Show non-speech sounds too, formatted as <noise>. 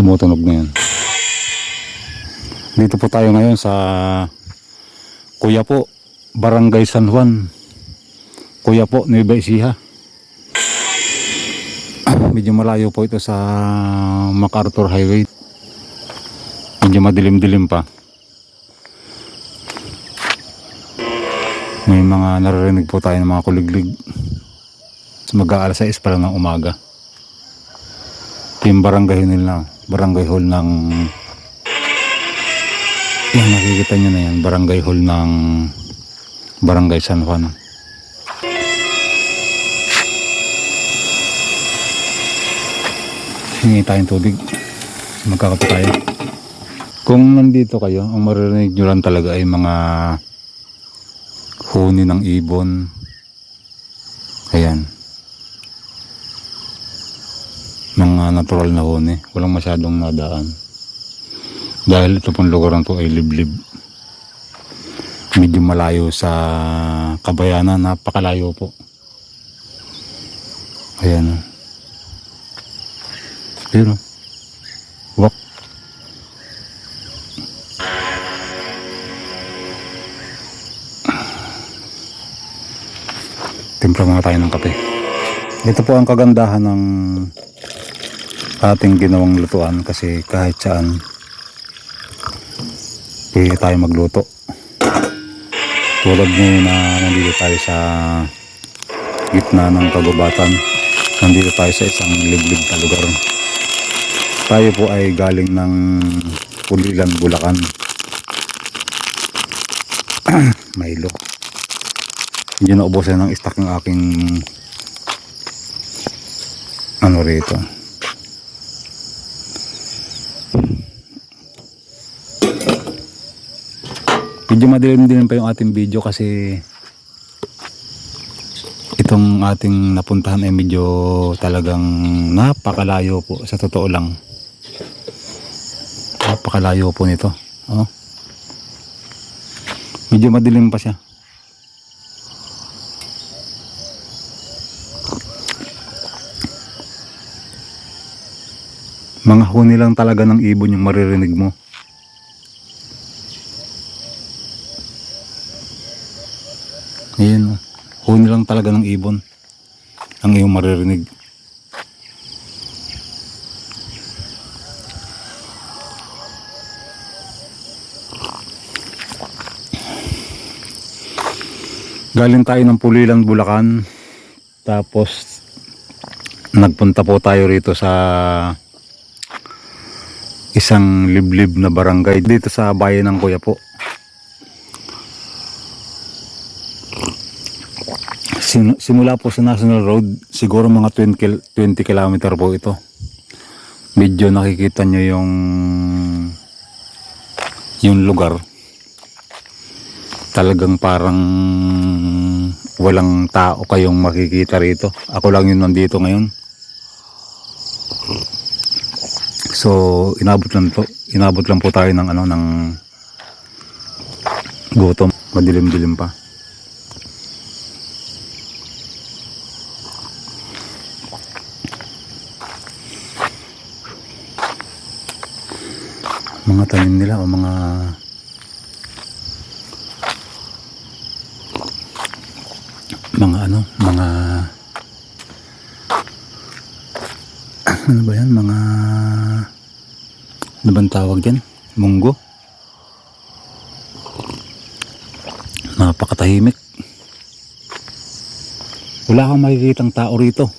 Tumutunog na yan. Dito po tayo ngayon sa Kuya po, Barangay San Juan. Kuya po, Nueva Ecija. <clears throat> Medyo malayo po ito sa MacArthur Highway. Medyo madilim-dilim pa. May mga naririnig po tayo ng mga kuliglig. Mag-aalas 6 pa lang ng umaga. Ito yung barangay nila. Barangay hall ng... Yan, nakikita nyo na yan. Barangay hall ng Barangay San Juan. Hingi tayong tubig. Magkakape tayo. Kung nandito kayo, ang maririnig nyo lang talaga ay mga huni ng ibon. Ayan. Mga natural na huni. Walang masyadong nadaan. Dahil ito pong lugar na to ay liblib. Medyo malayo sa kabayanan. Napakalayo po. Ayan. Pero, wak. Timpla muna tayo ng kape. Ito po ang kagandahan ng ating ginawang lutuan kasi kahit saan pwede tayo magluto. Tulad ngayon na nandito tayo sa gitna ng kagubatan. Nandito tayo sa isang liblib na lugar. Tayo po ay galing ng Pulilan, Bulacan. <clears throat> Milo. Hindi na ubusan ng stock ng aking ano rito. Medyo madilim din pa yung ating video kasi itong ating napuntahan ay medyo talagang napakalayo po sa totoo lang. Napakalayo po nito. Oh. Medyo madilim pa siya. Mga huni lang talaga ng ibon yung maririnig mo. Ayan, huni lang talaga ng ibon ang iyong maririnig. Galing tayo ng Pulilan, Bulacan. Tapos nagpunta po tayo rito sa isang liblib na barangay dito sa bayan ng Kuya po. Sim- simula po sa National Road, siguro mga 20, kil- 20 kilometer po ito. Medyo nakikita nyo yung yung lugar. Talagang parang walang tao kayong makikita rito. Ako lang yun nandito ngayon. So, inabot lang to. Inabot lang po tayo ng ano ng gutom. Madilim-dilim pa. Mga tanim nila o mga mga ano, mga <clears throat> ano ba yan? Mga ano bang tawag dyan? Munggo? Napakatahimik. Wala kang makikitang tao rito.